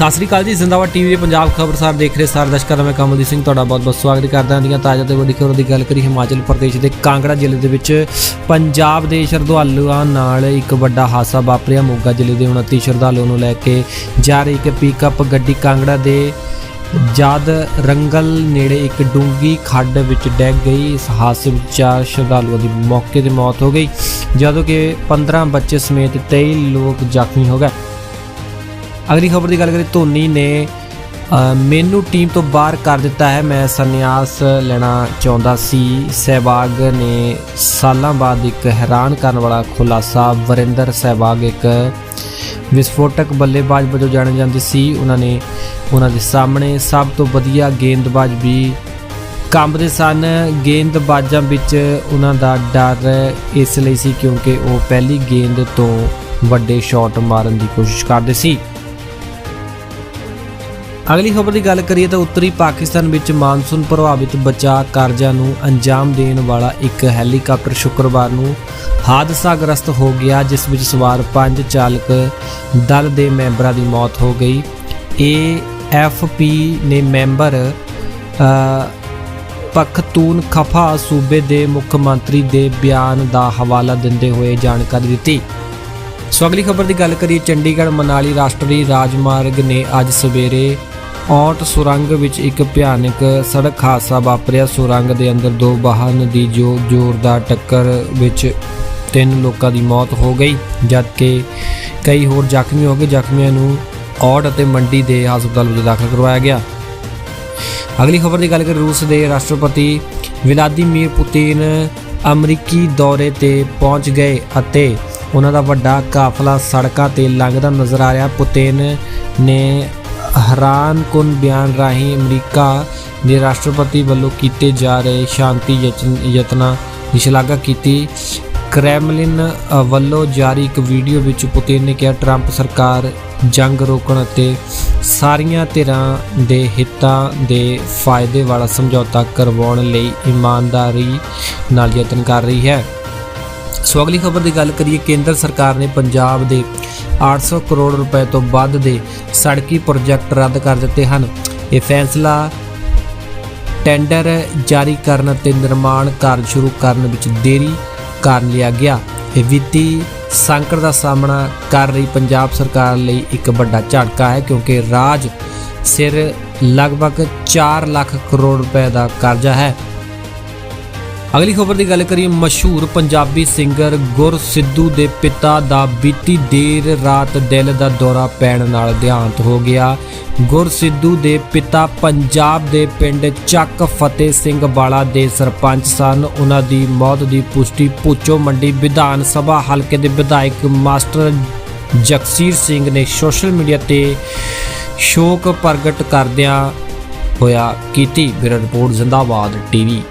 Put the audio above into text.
ਸਤਿ ਸ੍ਰੀ ਅਕਾਲ ਜੀ, ਜ਼ਿੰਦਾਬਾਦ ਟੀਵੀ ਦੇ ਪੰਜਾਬ ਖਬਰਸਾਰ ਦੇਖ ਰਹੇ ਸਾਰੇ ਦਰਸ਼ਕਾਂ ਦਾ ਮੈਂ ਕਮਲਦੀਪ ਸਿੰਘ, ਤੁਹਾਡਾ ਬਹੁਤ-ਬਹੁਤ ਸਵਾਗਤ ਕਰਦਾ ਹਾਂ। ਦੀਆਂ ਤਾਜ਼ਾ ਤੇ ਵੱਡੀ ਖਬਰ ਦੀ ਗੱਲ ਕਰੀ ਹਿਮਾਚਲ ਪ੍ਰਦੇਸ਼ ਦੇ ਕਾਂਗੜਾ ਜ਼ਿਲ੍ਹੇ ਦੇ ਵਿੱਚ। ਪੰਜਾਬ ਦੇ ਸ਼ਰਧਾਲੂਆਂ ਨਾਲ ਇੱਕ ਵੱਡਾ ਹਾਦਸਾ ਵਾਪਰਿਆ। ਮੋਗਾ ਜ਼ਿਲ੍ਹੇ ਦੇ 29 ਸ਼ਰਧਾਲੂਆਂ ਨੂੰ ਲੈ ਕੇ ਜਾ ਰਹੀ ਇੱਕ ਪਿਕਅਪ ਗੱਡੀ ਕਾਂਗੜਾ ਦੇ ਜਦ ਰੰਗਲ ਨੇੜੇ ਇੱਕ ਡੂੰਗੀ ਖੱਡ ਵਿੱਚ ਡਿੱਗ ਗਈ। ਇਸ ਹਾਦਸੇ ਵਿੱਚ ਚਾਰ ਸ਼ਰਧਾਲੂਆਂ ਦੀ ਮੌਕੇ ਤੇ ਮੌਤ ਹੋ ਗਈ। ਜਦੋਂ ਕਿ 15 ਬੱਚੇ ਸਮੇਤ 23 ਲੋਕ ਜ਼ਖਮੀ ਹੋ ਗਏ। ਅਗਲੀ ਖਬਰ ਦੀ ਗੱਲ ਕਰੀਏ, ਧੋਨੀ ਨੇ ਮੈਨੂੰ ਟੀਮ ਤੋਂ ਬਾਹਰ ਕਰ ਦਿੱਤਾ ਹੈ। ਮੈਂ ਸੰਨਿਆਸ ਲੈਣਾ ਚਾਹੁੰਦਾ ਸੀ। ਸਹਿਵਾਗ ਨੇ ਸਾਲਾਂ ਬਾਅਦ ਇੱਕ ਹੈਰਾਨ ਕਰਨ ਵਾਲਾ ਖੁਲਾਸਾ, ਵਰਿੰਦਰ ਸਹਿਵਾਗ ਇੱਕ ਵਿਸਫੋਟਕ ਬੱਲੇਬਾਜ਼ ਵਜੋਂ ਜਾਣੇ ਜਾਂਦੇ ਸੀ। ਉਹਨਾਂ ਨੇ ਉਹਨਾਂ ਦੇ ਸਾਹਮਣੇ ਸਭ ਤੋਂ ਵਧੀਆ ਗੇਂਦਬਾਜ਼ ਵੀ ਕੰਬਦੇ ਸਨ। ਗੇਂਦਬਾਜ਼ਾਂ ਵਿੱਚ ਉਹਨਾਂ ਦਾ ਡਰ ਇਸ ਲਈ ਸੀ ਕਿਉਂਕਿ ਉਹ ਪਹਿਲੀ ਗੇਂਦ ਤੋਂ ਵੱਡੇ ਸ਼ਾਟ ਮਾਰਨ ਦੀ ਕੋਸ਼ਿਸ਼ ਕਰਦੇ ਸੀ। ਅਗਲੀ ਖਬਰ ਦੀ ਗੱਲ ਕਰੀਏ ਤਾਂ ਉੱਤਰੀ ਪਾਕਿਸਤਾਨ ਵਿੱਚ ਮਾਨਸੂਨ ਪ੍ਰਭਾਵਿਤ ਬਚਾਅ ਕਾਰਜਾਂ ਨੂੰ ਅੰਜਾਮ ਦੇਣ ਵਾਲਾ ਇੱਕ ਹੈਲੀਕਾਪਟਰ ਸ਼ੁੱਕਰਵਾਰ ਨੂੰ ਹਾਦਸਾਗ੍ਰਸਤ ਹੋ ਗਿਆ, ਜਿਸ ਵਿੱਚ ਸਵਾਰ ਪੰਜ ਚਾਲਕ ਦਲ ਦੇ ਮੈਂਬਰਾਂ ਦੀ ਮੌਤ ਹੋ ਗਈ। ਏਐਫਪੀ ਨੇ ਮੈਂਬਰ ਪਖਤੂਨ ਖਫਾ ਸੂਬੇ ਦੇ ਮੁੱਖ ਮੰਤਰੀ ਦੇ ਬਿਆਨ ਦਾ ਹਵਾਲਾ ਦਿੰਦੇ ਹੋਏ ਜਾਣਕਾਰੀ ਦਿੱਤੀ। ਸੋ ਅਗਲੀ ਖਬਰ ਦੀ ਗੱਲ ਕਰੀਏ, ਚੰਡੀਗੜ੍ਹ ਮਨਾਲੀ ਰਾਸ਼ਟਰੀ ਰਾਜਮਾਰਗ ਨੇ ਅੱਜ ਸਵੇਰੇ ਔਟ ਸੁਰੰਗ ਵਿੱਚ ਇੱਕ ਭਿਆਨਕ ਸੜਕ ਹਾਦਸਾ ਵਾਪਰਿਆ। ਸੁਰੰਗ ਦੇ ਅੰਦਰ ਦੋ ਵਾਹਨ ਦੀ ਜੋ ਜ਼ੋਰਦਾਰ ਟੱਕਰ ਵਿੱਚ ਤਿੰਨ ਲੋਕਾਂ ਦੀ ਮੌਤ ਹੋ ਗਈ, ਜਦਕਿ ਕਈ ਹੋਰ ਜ਼ਖਮੀ ਹੋ ਗਏ। ਜ਼ਖਮੀਆਂ ਨੂੰ ਔਟ ਅਤੇ ਮੰਡੀ ਦੇ ਹਸਪਤਾਲ ਵਿੱਚ ਦਾਖਲ ਕਰਵਾਇਆ ਗਿਆ। ਅਗਲੀ ਖਬਰ ਦੀ ਗੱਲ ਕਰੀਏ, ਰੂਸ ਦੇ ਰਾਸ਼ਟਰਪਤੀ ਵਿਲਾਦੀਮੀਰ ਪੁਤਿਨ ਅਮਰੀਕੀ ਦੌਰੇ ਤੇ ਪਹੁੰਚ ਗਏ ਅਤੇ ਉਹਨਾਂ ਦਾ ਵੱਡਾ ਕਾਫਲਾ ਸੜਕਾਂ ਤੇ ਲੰਘਦਾ ਨਜ਼ਰ ਆ ਰਿਹਾ। ਪੁਤਿਨ ਨੇ ਹੈਰਾਨਕੁਨ ਬਿਆਨ ਰਾਹੀਂ ਅਮਰੀਕਾ ਦੇ ਰਾਸ਼ਟਰਪਤੀ ਵੱਲੋਂ ਕੀਤੇ ਜਾ ਰਹੇ ਸ਼ਾਂਤੀ ਯਤਨ- ਯਤਨਾਂ ਦੀ ਸ਼ਲਾਘਾ ਕੀਤੀ। ਕ੍ਰੈਮਲਿਨ ਵੱਲੋਂ ਜਾਰੀ ਇੱਕ ਵੀਡੀਓ ਵਿੱਚ ਪੁਤਿਨ ਨੇ ਕਿਹਾ, ਟਰੰਪ ਸਰਕਾਰ ਜੰਗ ਰੋਕਣ ਅਤੇ ਸਾਰੀਆਂ ਧਿਰਾਂ ਦੇ ਹਿੱਤਾਂ ਦੇ ਫਾਇਦੇ ਵਾਲਾ ਸਮਝੌਤਾ ਕਰਵਾਉਣ ਲਈ ਇਮਾਨਦਾਰੀ ਨਾਲ ਯਤਨ ਕਰ ਰਹੀ ਹੈ। ਸੋ ਅਗਲੀ ਖਬਰ ਦੀ ਗੱਲ ਕਰੀਏ, ਕੇਂਦਰ ਸਰਕਾਰ ਨੇ ਪੰਜਾਬ ਦੇ 800 ਕਰੋੜ ਰੁਪਏ ਤੋਂ ਵੱਧ ਦੇ ਸੜਕੀ ਪ੍ਰੋਜੈਕਟ ਰੱਦ ਕਰ ਦਿੱਤੇ ਹਨ। ਇਹ ਫੈਸਲਾ ਟੈਂਡਰ ਜਾਰੀ ਕਰਨ ਅਤੇ ਨਿਰਮਾਣ ਕਾਰਜ ਸ਼ੁਰੂ ਕਰਨ ਵਿੱਚ ਦੇਰੀ ਕਾਰਨ ਲਿਆ ਗਿਆ। ਇਹ ਵਿੱਤੀ ਸੰਕਟ ਦਾ ਸਾਹਮਣਾ ਕਰ ਰਹੀ ਪੰਜਾਬ ਸਰਕਾਰ ਲਈ ਇੱਕ ਵੱਡਾ ਝਟਕਾ ਹੈ ਕਿਉਂਕਿ ਰਾਜ ਸਿਰ ਲਗਭਗ 4 ਲੱਖ ਕਰੋੜ ਰੁਪਏ ਦਾ ਕਰਜ਼ਾ ਹੈ। ਅਗਲੀ ਖਬਰ ਦੀ ਗੱਲ ਕਰੀਏ, ਮਸ਼ਹੂਰ ਪੰਜਾਬੀ ਸਿੰਗਰ ਗੁਰ ਸਿੱਧੂ ਦੇ ਪਿਤਾ ਦਾ ਬੀਤੀ ਦੇਰ ਰਾਤ ਦਿਲ ਦਾ ਦੌਰਾ ਪੈਣ ਨਾਲ ਦੇਹਾਂਤ ਹੋ ਗਿਆ। ਗੁਰ ਸਿੱਧੂ ਦੇ ਪਿਤਾ ਪੰਜਾਬ ਦੇ ਪਿੰਡ ਚੱਕ ਫਤਿਹ ਸਿੰਘ ਵਾਲਾ ਦੇ ਸਰਪੰਚ ਸਨ। ਉਹਨਾਂ ਦੀ ਮੌਤ ਦੀ ਪੁਸ਼ਟੀ ਪੁੱਚੋ ਮੰਡੀ ਵਿਧਾਨ ਸਭਾ ਹਲਕੇ ਦੇ ਵਿਧਾਇਕ ਮਾਸਟਰ ਜਗਸੀਰ ਸਿੰਘ ਨੇ ਸੋਸ਼ਲ ਮੀਡੀਆ ਤੇ ਸ਼ੋਕ ਪ੍ਰਗਟ ਕਰਦਿਆਂ ਹੋਇਆ ਕੀਤੀ। Bureau report, Zindabad TV.